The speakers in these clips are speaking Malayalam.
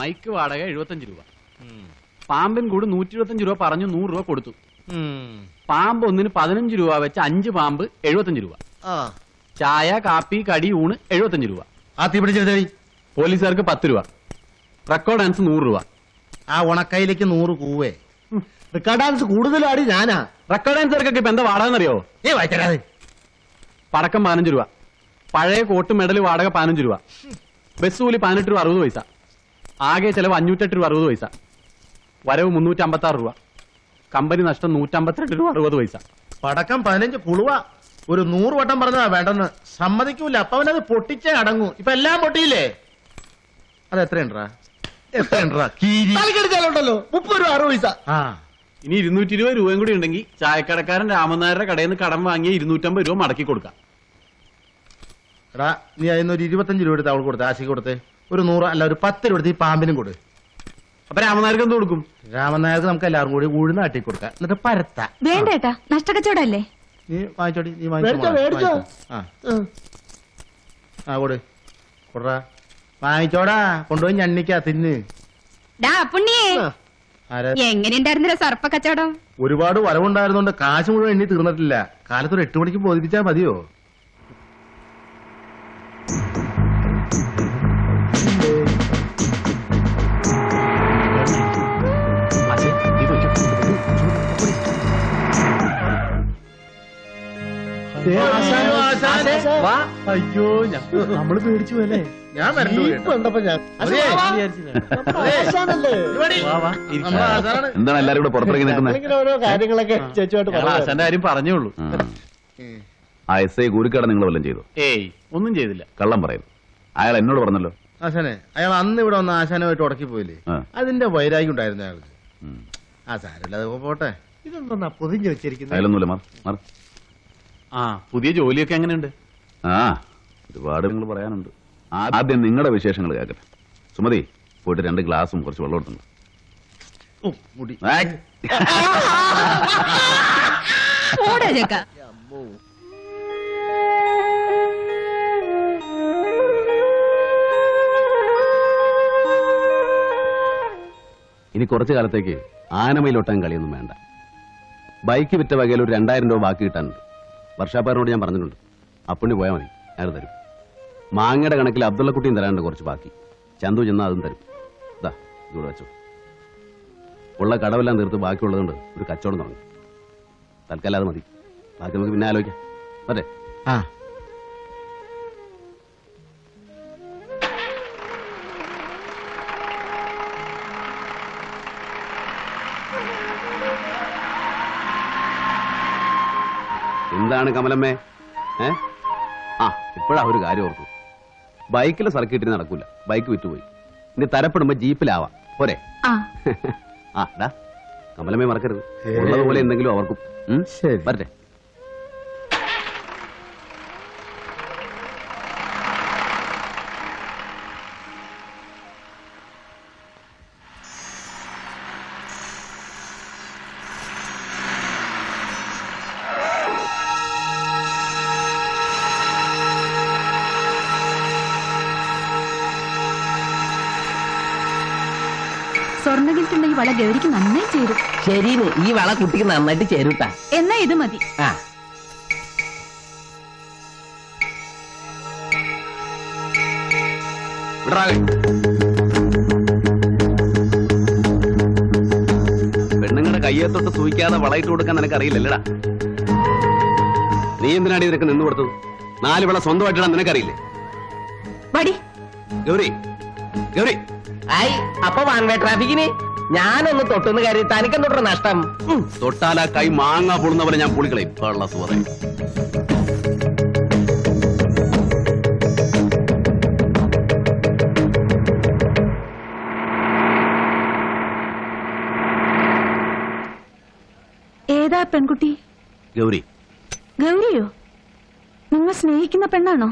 മൈക്ക് വാടക എഴുപത്തഞ്ച് രൂപ. പാമ്പിൻ കൂട് നൂറ്റി ഇരുപത്തഞ്ച് രൂപ പറഞ്ഞു നൂറ് രൂപ കൊടുത്തു. പാമ്പ് ഒന്നിന് പതിനഞ്ച് രൂപ വെച്ച് അഞ്ച് പാമ്പ് എഴുപത്തഞ്ച് രൂപ. ചായ കാപ്പി കടി ഊണ് എഴുപത്തഞ്ച് രൂപ. ആ തീ പിടിച്ചെടുത്തടി പോലീസുകാർക്ക് പത്ത് രൂപ. റെക്കോർഡ് ഡാൻസ് നൂറ് രൂപ. ആ ഉണക്കയിലേക്ക് നൂറ് കൂവേ. റെക്കോർഡ് ഡാൻസ് കൂടുതലാടി ഞാനാ. റെക്കോർഡ് ഡാൻസർക്കൊക്കെ ഇപ്പൊ എന്താ വാടക എന്നറിയോ? ഏ വായിച്ചരാതെ പടക്കം പതിനഞ്ച് രൂപ. പഴയ കോട്ട് മെഡൽ വാടക പതിനഞ്ച് രൂപ. ബസ് കൂലി പതിനെട്ട് രൂപ അറുപത് പൈസ. ആകെ ചെലവ് അഞ്ഞൂറ്റെട്ട് രൂപ അറുപത് പൈസ. വരവ് മുന്നൂറ്റി അമ്പത്തി രൂപ. കമ്പനി നഷ്ടം നൂറ്റമ്പത്തിരണ്ട് രൂപ അറുപത് പൈസ. പടക്കം പതിനഞ്ച് പുളുവ. ഒരു നൂറ് വട്ടം പറഞ്ഞതാ വേണ്ടെന്ന്. സമ്മതിക്കൂല. അപ്പൊ അവനത് പൊട്ടിച്ചേ അടങ്ങൂ. ഇപ്പൊ എല്ലാം പൊട്ടിയില്ലേ? അത് എത്രയുണ്ടാ? എത്രയുണ്ടാ? കീരി. തലക്കെടുത്താലുണ്ടല്ലോ. മുപ്പത് രൂപ അറുപത് പൈസ. ആ. ഇനി ഇരുന്നൂറ്റി ഇരുപത് രൂപയും കൂടി ഉണ്ടെങ്കിൽ ചായക്കടക്കാരൻ രാമനായരുടെ കടയിൽ നിന്ന് കടം വാങ്ങിയ ഇരുന്നൂറ്റമ്പത് രൂപ മടക്കി കൊടുക്കാം. എടാ നീ അതിന് ഒരു ഇരുപത്തഞ്ച് രൂപ എടുത്ത് അവൾ കൊടുത്ത് ആശയ്ക്ക് കൊടുത്ത്. ഒരു നൂറ് അല്ല ഒരു പത്ത് രൂപ എടുത്ത് ഈ പാമ്പിനും കൊടു. അപ്പൊ രാമനായർക്ക് എന്ത് കൊടുക്കും? രാമനായർക്ക് നമുക്ക് എല്ലാവർക്കും കൂടി ഉഴുന്ന് ആട്ടി കൊടുക്കാം. എന്നിട്ട് പരത്ത. വേണ്ട ഏട്ടാ നഷ്ടക്കച്ചവടല്ലേ നീ വാങ്ങിച്ചോടി നീ മേടിച്ചോ, വാങ്ങിച്ചോ. മേടിച്ചോ. ആ. ആ കൊടു. കൊടുറാ വാങ്ങിച്ചോടാ. കൊണ്ടുപോയി ഞണ്ണിക്കാ തിന്ന്. ഡാ പുണ്ണിയേ ആരാ? എങ്ങനെയുണ്ടായിരുന്നില്ല സർപ്പ കച്ചവടം ഒരുപാട് വരവുണ്ടായിരുന്നോണ്ട് കാശ് മുഴുവൻ എണ്ണി തീർന്നിട്ടില്ല. കാലത്ത് ഒരു എട്ട് മണിക്ക് ബോധിപ്പിച്ചാൽ മതിയോ? അയ്യോ നമ്മൾ പേടിച്ചു പോലെ ഞാൻ. എന്താണ് എല്ലാരും കൂടെ പുറത്തേക്ക് നിൽക്കുന്നത്? ഇങ്ങനെ ഓരോ കാര്യങ്ങളൊക്കെ പറയാം ആശാന്റെ കാര്യം പറഞ്ഞേ ഉള്ളൂ. ആ. എസ് ഐ കൂലിക്കട നിങ്ങൾ വല്ലതും ചെയ്തു? ഏയ് ഒന്നും ചെയ്തില്ല. കള്ളം പറയുന്നു അയാൾ എന്നോട് പറഞ്ഞല്ലോ. ആശാനെ അയാൾ അന്ന് ഇവിടെ വന്ന ആശാനുമായിട്ട് ഉടക്കി പോയില്ലേ. അതിന്റെ വൈരാഗ്യം ഉണ്ടായിരുന്നു അയാൾക്ക്. ആ സാരല്ലേ പോട്ടെ. ഇതൊന്നും പൊതിഞ്ഞു വെച്ചിരിക്കുന്നത്? അയാളൊന്നുമില്ല മാർ മാർ. ആ. പുതിയ ജോലിയൊക്കെ എങ്ങനെയുണ്ട്? ആ ഒരുപാട് നിങ്ങൾ പറയാനുണ്ട്. ആദ്യം നിങ്ങളുടെ വിശേഷങ്ങൾ കേൾക്കട്ടെ. സുമതി പോയിട്ട് രണ്ട് ഗ്ലാസും കുറച്ച് വെള്ളം എടുത്തുണ്ട് ഓടാ ചേക്ക. ഇനി കുറച്ചു കാലത്തേക്ക് ആനമയിലൊട്ടാൻ കളിയൊന്നും വേണ്ട. ബൈക്ക് വിറ്റ വകയിൽ ഒരു രണ്ടായിരം രൂപ ബാക്കി കിട്ടാനുണ്ട്. വർഷാപ്പാരനോട് ഞാൻ പറഞ്ഞിട്ടുണ്ട്. അപ്പണി പോയാൽ മതി. അയാൾ തരും. മാങ്ങയുടെ കണക്കിൽ അബ്ദുള്ളക്കുട്ടിയും തരാനുണ്ട് കുറച്ച് ബാക്കി. ചന്തു ചെന്നാൽ അതും തരും. ഇതാ ഇതൂടെ വെച്ചോ. ഉള്ള കടവെല്ലാം തീർത്ത് ബാക്കിയുള്ളതുകൊണ്ട് ഒരു കച്ചവടം തുടങ്ങി. തൽക്കാലം അത് മതി. ബാക്കി നമുക്ക് പിന്നെ ആലോചിക്കാം. അതെ ആ. എന്താണ് കമലമ്മേ? ഏ? ആ ഇപ്പോഴാ ഒരു കാര്യം ഓർത്തു ബൈക്കിൽ സർക്കിട്ടിന് നടക്കൂല. ബൈക്ക് വിറ്റുപോയി. ഇനി തരപ്പെടുമ്പോ ജീപ്പിലാവാം. പോരെ? ആ. ആ ഡാ. കമലമ്മേ മറക്കരുത്. ഉള്ളതുപോലെ എന്തെങ്കിലും അവർക്കും. ഉം? വരട്ടെ സ്വർണകിൽട്ടുണ്ടെങ്കിൽ വള ഗൗരിക്ക് നന്നായി ചേരും. ശരിന്ന് ഈ വള കുട്ടിക്ക് നന്നായിട്ട് ചേരുട്ടാ. എന്നാ ഇത് മതി. ആ. പെണ്ണുങ്ങളുടെ കയ്യെ തൊട്ട് സൂയിക്കാതെ വളയിട്ട് കൊടുക്കാൻ നിനക്ക് അറിയില്ലല്ലടാ നീ എന്തിനാടി നിനക്ക് നിന്ന് കൊടുത്തത്? നാല് വിള സ്വന്തമായിട്ടിടാൻ നിനക്കറിയില്ലേ? വടി ഗൗരി ഗൗരി. ആയി അപ്പൊ വൺ വേ ട്രാഫിക്കിന് ഞാനൊന്ന് തൊട്ടുന്ന് കയറി തനിക്ക് തൊട്ടു നഷ്ടം. തൊട്ടാലാ കൈ മാങ്ങ പൊളുന്ന പോലെ ഞാൻ പൊളിക്കളെ ഇപ്പള്ള സുഹൃത്തെ. ഏതാ പെൺകുട്ടി? ഗൗരി. ഗൗരിയോ? നിങ്ങൾ സ്നേഹിക്കുന്ന പെണ്ണാണോ?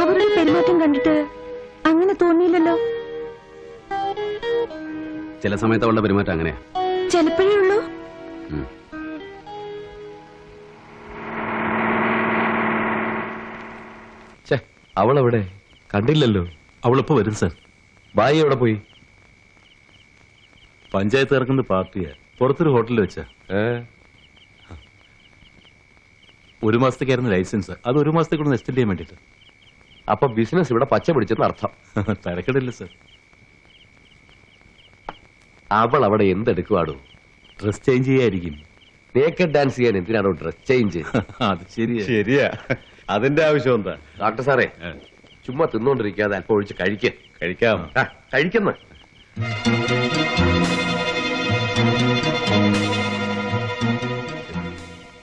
അവരുടെ പെരുമാറ്റം കണ്ടിട്ട് തോന്നിയില്ലല്ലോ ചില സമയത്ത് അവളുടെ പെരുമാറ്റം അങ്ങനെയാ. ചിലപ്പോഴേ ഉള്ളൂ. അവളവിടെ കണ്ടില്ലല്ലോ. അവളിപ്പോ വരും സർ. ബായി എവിടെ പോയി? പഞ്ചായത്ത് ഇറക്കുന്ന പാർട്ടിയാ. പുറത്തൊരു ഹോട്ടലിൽ വെച്ചാ. ഒരു മാസത്തേക്കായിരുന്നു ലൈസൻസ്. അത് ഒരു മാസത്തേക്കൂടെ എക്സ്റ്റെൻഡ് ചെയ്യാൻ വേണ്ടിട്ട് അപ്പൊ ബിസിനസ് ഇവിടെ പച്ച പിടിച്ചെന്ന് അർത്ഥം. തിരക്കിടില്ല സർ. അവൾ അവിടെ എന്തെടുക്കുവാടോ? ഡ്രസ് ചേഞ്ച് ചെയ്യായിരിക്കും. നേക്കഡ് ഡാൻസ് ചെയ്യാൻ എന്തിനാണോ ഡ്രസ് ചേഞ്ച് അത് ശരിയാ. ശരിയാ. അതിന്റെ ആവശ്യം എന്താ? ഡോക്ടർ സാറേ. ചുമ്മാ തിന്നോണ്ടിരിക്കാതെ അല്പം ഒഴിച്ച് കഴിക്ക. കഴിക്കാം. കഴിക്കുന്ന.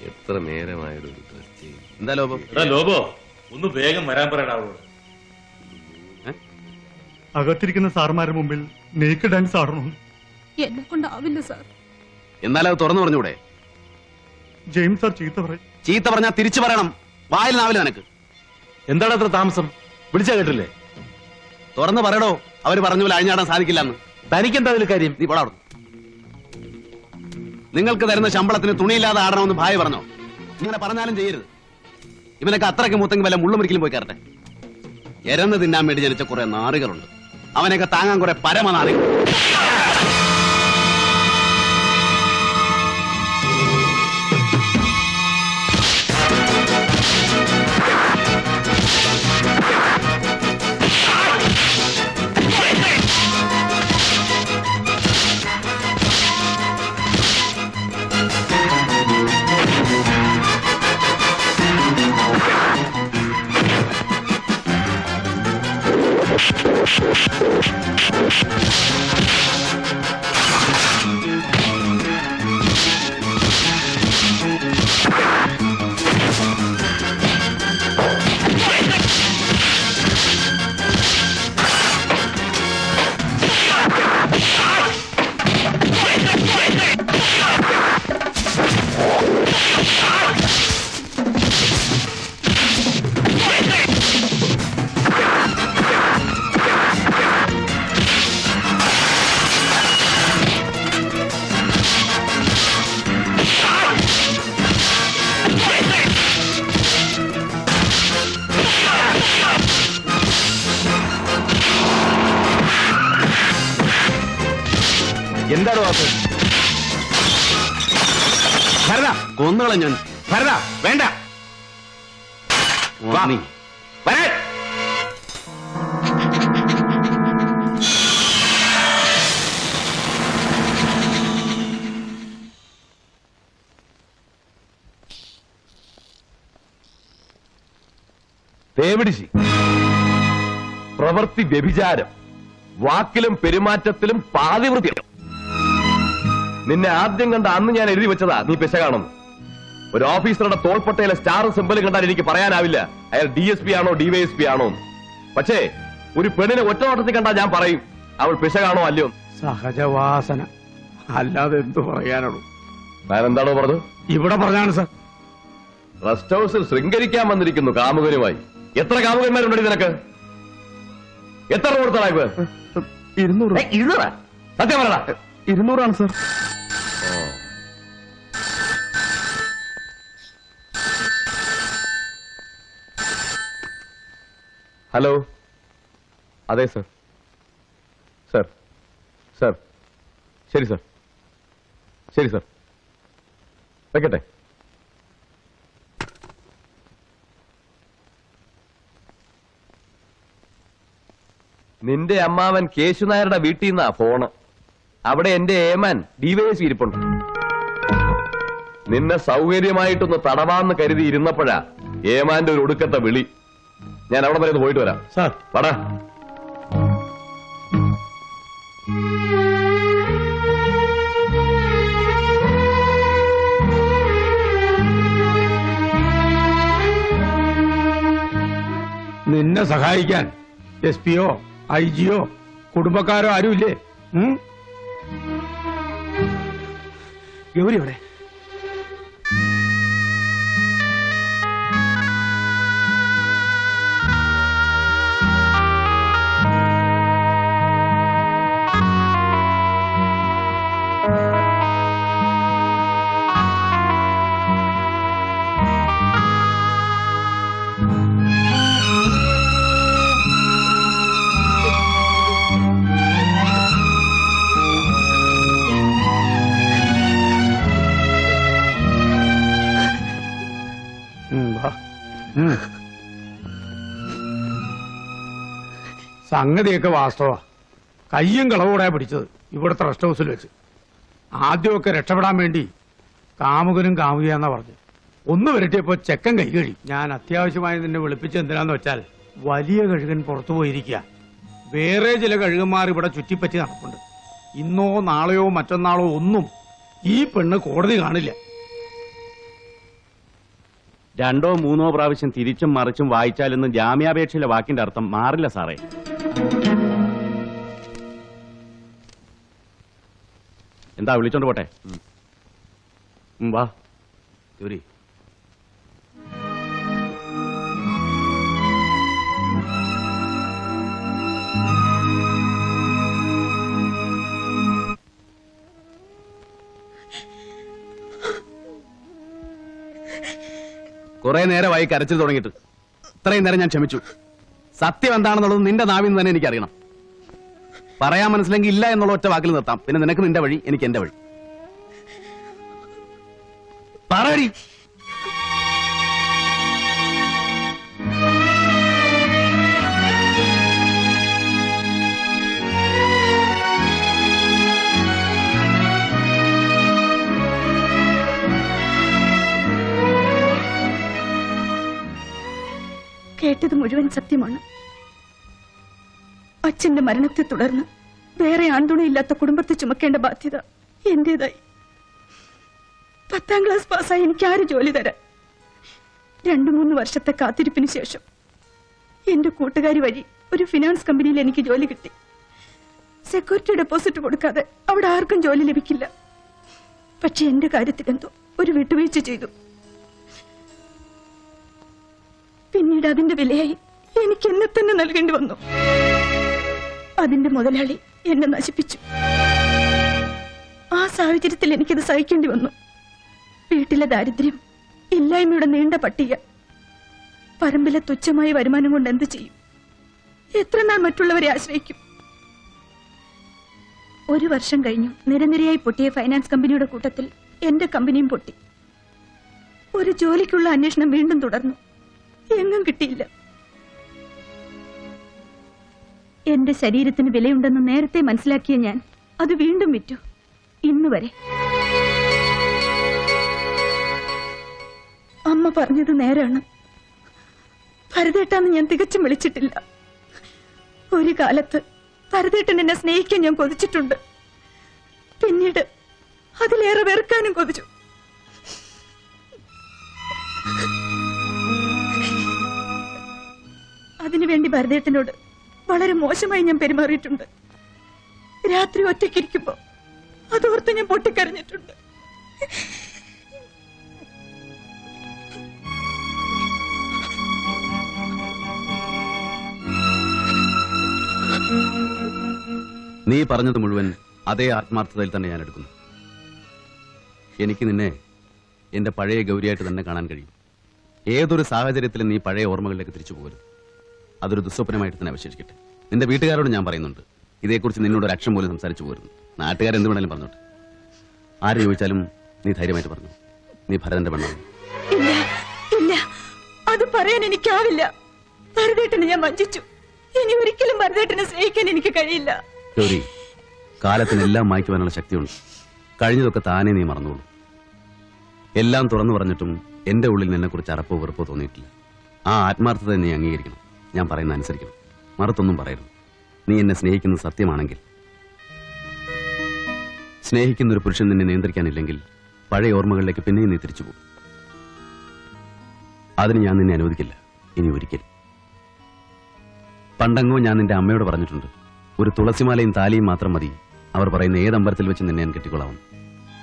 എത്ര നേരമായത് ഡ്രസ് ചേഞ്ച് എന്താ ലോപം? ലോബോ ഒന്ന് വേഗം വരാൻ അവളോട് അകത്തിരിക്കുന്ന സാർമാരുടെ മുമ്പിൽ നേക്ക് ഡാൻസ് ആടണം. എന്നെ കൊണ്ടാവില്ല സാർ. എന്നാലും അത് തുറന്നു പറഞ്ഞൂടെ? ജെയിംസ് സാർ ചീത്ത പറയും. ചീത്ത പറഞ്ഞാൽ തിരിച്ചു പറയണം. വായിൽ നാവില്ല നിനക്ക്. എന്താണ് അത്ര താമസം? വിളിച്ചാ കേട്ടില്ലേ? തുറന്നു പറയടോ. അവർ പറഞ്ഞ പോലെ അഴിഞ്ഞാടാൻ സാധിക്കില്ലെന്ന്. തനിക്കെന്താ അതിൽ കാര്യം? നീ പോടാ നിങ്ങൾക്ക് തരുന്ന ശമ്പളത്തിന് തുണിയില്ലാതെ ആടണമെന്ന് ഭായി പറഞ്ഞോ? ഇങ്ങനെ പറഞ്ഞാലും ചെയ്യരുത്. ഇവനൊക്കെ അത്രയ്ക്ക് മൂത്തെങ്കിൽ വല്ല മുള്ളുമുറിക്കലും പോയി കയറട്ടെ. എരന്ന് തിന്നാൻ വേണ്ടി ജനിച്ച കുറെ നാറുകളുണ്ട്. അവനൊക്കെ താങ്ങാൻ കുറെ പരമനാറികൾ. എന്താണ് വാക്ക് ഭരത. കൊന്നുകളെ ഞാൻ. ഭരത വേണ്ട. വരാൻ തേവിടിശി പ്രവൃത്തി വ്യഭിചാരം. വാക്കിലും പെരുമാറ്റത്തിലും പാതിവൃത്യം. നിന്നെ ആദ്യം കണ്ട അന്ന് ഞാൻ എഴുതി വെച്ചതാ. നീ പിശകാണെന്ന് ഒരു ഓഫീസറുടെ തോൾപ്പട്ടയിലെ സ്റ്റാർ സിമ്പൽ കണ്ടാൽ എനിക്ക് പറയാനാവില്ല. അയാൾ ഡി എസ് പി ആണോ ഡിവൈഎസ് പി ആണോ പക്ഷേ ഒരു പെണ്ണിനെ ഒറ്റ നോട്ടത്തിൽ കണ്ടാൽ ഞാൻ പറയും അവൾ പിശകാണോ അല്ലയോ? സഹജവാസന. അല്ലാതെ എന്തു പറയാനുള്ളൂ ഞാൻ എന്താണോ പറഞ്ഞത്? ഇവിടെ പറഞ്ഞാണ് സർ. റെസ്റ്റ് ഹൗസിൽ ശൃംഗരിക്കാൻ വന്നിരിക്കുന്നു കാമുകനുമായി. എത്ര കാമുകന്മാരുണ്ടടി നിനക്ക്? എത്ര കൊടുത്തടാ ഇപ്പൊ ഇരുന്നൂറ്. ഇരുന്നൂറാ? സത്യം പറയടാ. ഇരുന്നൂറാണ് സാർ. ഹലോ. അതെ സർ. സർ. സർ. ശരി സർ. ശരി സർ. വെക്കട്ടെ. നിന്റെ അമ്മാവൻ കേശുനായരുടെ വീട്ടിൽ നിന്നാ ഫോണ്. അവിടെ എന്റെ ഏമാൻ ഡിവൈഎസ് ഇരിപ്പുണ്ട്. നിന്നെ സൗകര്യമായിട്ടൊന്ന് തടവാന്ന് കരുതി ഇരുന്നപ്പോഴാ ഏമാന്റെ ഒരു ഒടുക്കത്തെ വിളി. ഞാൻ അവിടെ വരെ ഒന്ന് പോയിട്ട് വരാം. സാർ. പടാ നിന്നെ സഹായിക്കാൻ എസ് പിയോ ഐ ജിയോ കുടുംബക്കാരോ ആരുമില്ലേ? ഗൗരി എവിടെ സംഗതിയൊക്കെ വാസ്തവാ. കയ്യും കളവോടെ പിടിച്ചത്. ഇവിടുത്തെ റെസ്റ്റ് ഹൗസിൽ വെച്ച്. ആദ്യമൊക്കെ രക്ഷപ്പെടാൻ വേണ്ടി കാമുകനും കാമുകയെന്നാ പറഞ്ഞു ഒന്ന് വരട്ടിയപ്പോ ചെക്കൻ കൈ കഴി ഞാൻ അത്യാവശ്യമായി നിന്നെ വിളിപ്പിച്ച് എന്തിനാന്ന് വെച്ചാൽ വലിയ കഴുകൻ പുറത്തു പോയിരിക്കുക. വേറെ ചില കഴുകന്മാർ ഇവിടെ ചുറ്റിപ്പറ്റി നടപ്പുണ്ട്. ഇന്നോ നാളെയോ മറ്റന്നാളോ ഒന്നും ഈ പെണ്ണ് കോടതി കാണില്ല. രണ്ടോ മൂന്നോ പ്രാവശ്യം തിരിച്ചും മറിച്ചും വായിച്ചാലൊന്നും ജാമ്യാപേക്ഷയിലെ വാക്കിന്റെ അർത്ഥം മാറില്ല സാറേ. എന്താ വിളിച്ചോണ്ട് പോട്ടെ? വാ. ഗൗരി കുറെ നേരമായി കരച്ചിൽ തുടങ്ങിയിട്ട്. ഇത്രയും നേരം ഞാൻ ക്ഷമിച്ചു. സത്യം എന്താണെന്നുള്ളത് നിന്റെ നാവിൽ നിന്ന് തന്നെ എനിക്കറിയണം. പറയാൻ മനസ്സിലെങ്കിൽ ഇല്ല എന്നുള്ള ഒറ്റ വാക്കിൽ നിർത്താം. പിന്നെ നിനക്ക് നിന്റെ വഴി എനിക്ക് എന്റെ വഴി. പറയടി. കേട്ടത് മുഴുവൻ സത്യമാണ്. അച്ഛന്റെ മരണത്തെ തുടർന്ന് വേറെ ആൺതുണയില്ലാത്ത കുടുംബത്തെ ചുമക്കേണ്ട ബാധ്യത എന്റേതായി. പത്താം ക്ലാസ് പാസ്സായി എനിക്ക് ആര് ജോലി തരാൻ. രണ്ടു മൂന്ന് വർഷത്തെ കാത്തിരിപ്പിന് ശേഷം എന്റെ കൂട്ടുകാരി വഴി ഒരു ഫിനാൻസ് കമ്പനിയിൽ എനിക്ക് ജോലി കിട്ടി. സെക്യൂരിറ്റി ഡെപ്പോസിറ്റ് കൊടുക്കാതെ അവിടെ ആർക്കും ജോലി ലഭിക്കില്ല. പക്ഷെ എന്റെ കാര്യത്തിൽ എന്തോ ഒരു വിട്ടുവീഴ്ച ചെയ്തു. പിന്നീട് അതിന്റെ വിലയായി എനിക്ക് എന്നെ തന്നെ നൽകേണ്ടി വന്നു. അതിന്റെ മുതലാളി എന്നെ നശിപ്പിച്ചു. ആ സാഹചര്യത്തിൽ എനിക്കത് സഹിക്കേണ്ടി വന്നു. വീട്ടിലെ ദാരിദ്ര്യം ഇല്ലായ്മയുടെ നീണ്ട പട്ടിക പറമ്പിലെ തുച്ഛമായ വരുമാനം കൊണ്ട് എന്ത് ചെയ്യും? എത്ര നാൾ മറ്റുള്ളവരെ ആശ്രയിക്കും? ഒരു വർഷം കഴിഞ്ഞു നിരനിരയായി പൊട്ടിയ ഫൈനാൻസ് കമ്പനിയുടെ കൂട്ടത്തിൽ എന്റെ കമ്പനിയും പൊട്ടി. ഒരു ജോലിക്കുള്ള അന്വേഷണം വീണ്ടും തുടർന്നു. എങ്ങും കിട്ടിയില്ല. എന്റെ ശരീരത്തിന് വിലയുണ്ടെന്ന് നേരത്തെ മനസ്സിലാക്കിയ ഞാൻ അത് വീണ്ടും വിറ്റു. ഇന്ന് വരെ. അമ്മ പറഞ്ഞത് നേരാണ്. ഭരതേട്ടാന്ന് ഞാൻ തികച്ചും വിളിച്ചിട്ടില്ല. ഒരു കാലത്ത് ഭരതേട്ടൻ എന്നെ സ്നേഹിക്കാൻ ഞാൻ കൊതിച്ചിട്ടുണ്ട്. പിന്നീട് അതിലേറെ വെറുക്കാനും കൊതിച്ചു. അതിനുവേണ്ടി ഭരതേട്ടനോട് വളരെ മോശമായി ഞാൻ പെരുമാറിയിട്ടുണ്ട്. രാത്രി ഒറ്റയ്ക്കിരിക്കുമ്പോ അതോർത്ത് ഞാൻ പൊട്ടിക്കരഞ്ഞിട്ടുണ്ട്. നീ പറഞ്ഞത് മുഴുവൻ അതേ ആത്മാർത്ഥതയിൽ തന്നെ ഞാൻ എടുക്കുന്നു. എനിക്ക് നിന്നെ എന്റെ പഴയ ഗൗരിയായിട്ട് തന്നെ കാണാൻ കഴിയും. ഏതൊരു സാഹചര്യത്തിലും നീ പഴയ ഓർമ്മകളിലേക്ക് തിരിച്ചു പോകരുത്. അതൊരു ദുസ്വപ്നമായിട്ട് തന്നെ അവശേഷിക്കട്ടെ. നിന്റെ വീട്ടുകാരോട് ഞാൻ പറയുന്നുണ്ട്. ഇതേക്കുറിച്ച് നിന്നോട് ഒരു അക്ഷം പോലും സംസാരിച്ചു പോരുന്നു നാട്ടുകാരെന്ത് വേണമെങ്കിലും പറഞ്ഞോട്ടെ. ആര് ചോദിച്ചാലും നീ ധൈര്യമായിട്ട് പറഞ്ഞു. നീ ഭരതന്റെ പെണ്ണാണ്. ഇല്ല ഇല്ല. അത് പറയാൻ എനിക്കാവില്ല. ഭരതേട്ടനെ ഞാൻ വഞ്ചിച്ചു. ഇനി ഒരിക്കലും ഭരതേട്ടനെ സ്നേഹിക്കാൻ എനിക്ക് കഴിയില്ല. ഗൗരി കാലത്തിനെല്ലാം മായ്ക്കുവാനുള്ള ശക്തിയുണ്ട്. കഴിഞ്ഞതൊക്കെ താനേ നീ മറന്നോളൂ. എല്ലാം തുറന്നു പറഞ്ഞിട്ടും എന്റെ ഉള്ളിൽ നിന്നെക്കുറിച്ച് അറപ്പോ വെറുപ്പോ തോന്നിയിട്ടില്ല. ആ ആത്മാർത്ഥത നീ അംഗീകരിക്കണം. ഞാൻ പറയുന്ന അനുസരിക്കണം. മറുത്തൊന്നും പറയരുത്. നീ എന്നെ സ്നേഹിക്കുന്നത് സത്യമാണെങ്കിൽ. സ്നേഹിക്കുന്ന ഒരു പുരുഷൻ നിന്നെ നിയന്ത്രിക്കാനില്ലെങ്കിൽ പഴയ ഓർമ്മകളിലേക്ക് പിന്നെയും നീ തിരിച്ചു പോകും. അതിന് ഞാൻ നിന്നെ അനുവദിക്കില്ല. ഇനി ഒരിക്കൽ. പണ്ടങ്ങോ ഞാൻ നിന്റെ അമ്മയോട് പറഞ്ഞിട്ടുണ്ട് ഒരു തുളസിമാലയും താലിയും മാത്രം മതി. അവർ പറയുന്ന ഏത് അമ്പലത്തിൽ വെച്ച് നിന്നെ ഞാൻ കെട്ടിക്കൊള്ളാവും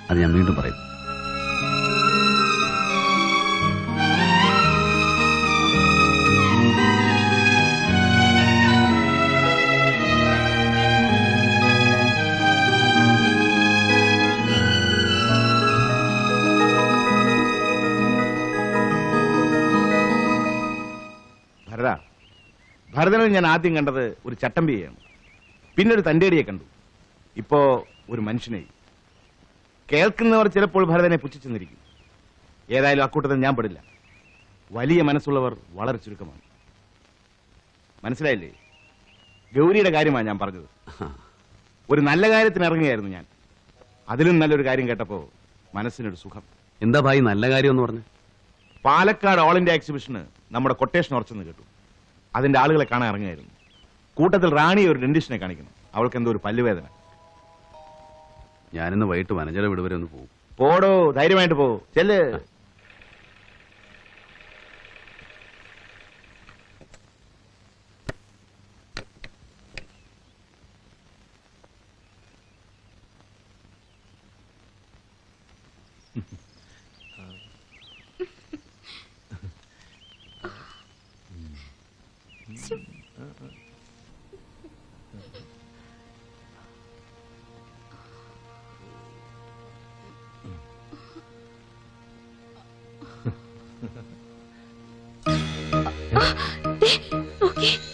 അത് ഞാൻ വീണ്ടും പറയും ഭരതനെ ഞാൻ ആദ്യം കണ്ടത് ഒരു ചട്ടമ്പിയെയാണ്. പിന്നെ ഒരു തന്റേടിയെ കണ്ടു. ഇപ്പോ ഒരു മനുഷ്യനെ. കേൾക്കുന്നവർ ചിലപ്പോൾ ഭരതനെ പുച്ഛിച്ചെന്നിരിക്കും. ഏതായാലും അക്കൂട്ടത്തിൽ ഞാൻ പെടില്ല. വലിയ മനസ്സുള്ളവർ വളരെ ചുരുക്കമാണ്. മനസ്സിലായില്ലേ? ഗൗരിയുടെ കാര്യമാണ് ഞാൻ പറഞ്ഞത്. ഒരു നല്ല കാര്യത്തിന് ഇറങ്ങുകയായിരുന്നു ഞാൻ. അതിലും നല്ലൊരു കാര്യം കേട്ടപ്പോ മനസ്സിനൊരു സുഖം. എന്താ ഭായി നല്ല കാര്യം എന്ന് പറഞ്ഞു? പാലക്കാട് ഓൾ ഇന്ത്യ എക്സിബിഷന് നമ്മുടെ കൊട്ടേഷൻ ഉറച്ചെന്ന് കേട്ടു. അതിന്റെ ആളുകളെ കാണാൻ ഇറങ്ങുകയായിരുന്നു. കൂട്ടത്തിൽ റാണി ഒരു ഡെന്റിസ്റ്റിനെ കാണിക്കുന്നു. അവൾക്ക് എന്തോ ഒരു പല്ലുവേദന. ഞാനിന്ന് വൈകിട്ട് വനജല വിടുവരെ വരെ ഒന്ന് പോകും പോടോ ധൈര്യമായിട്ട് പോ. ചെല്ല്. え大きい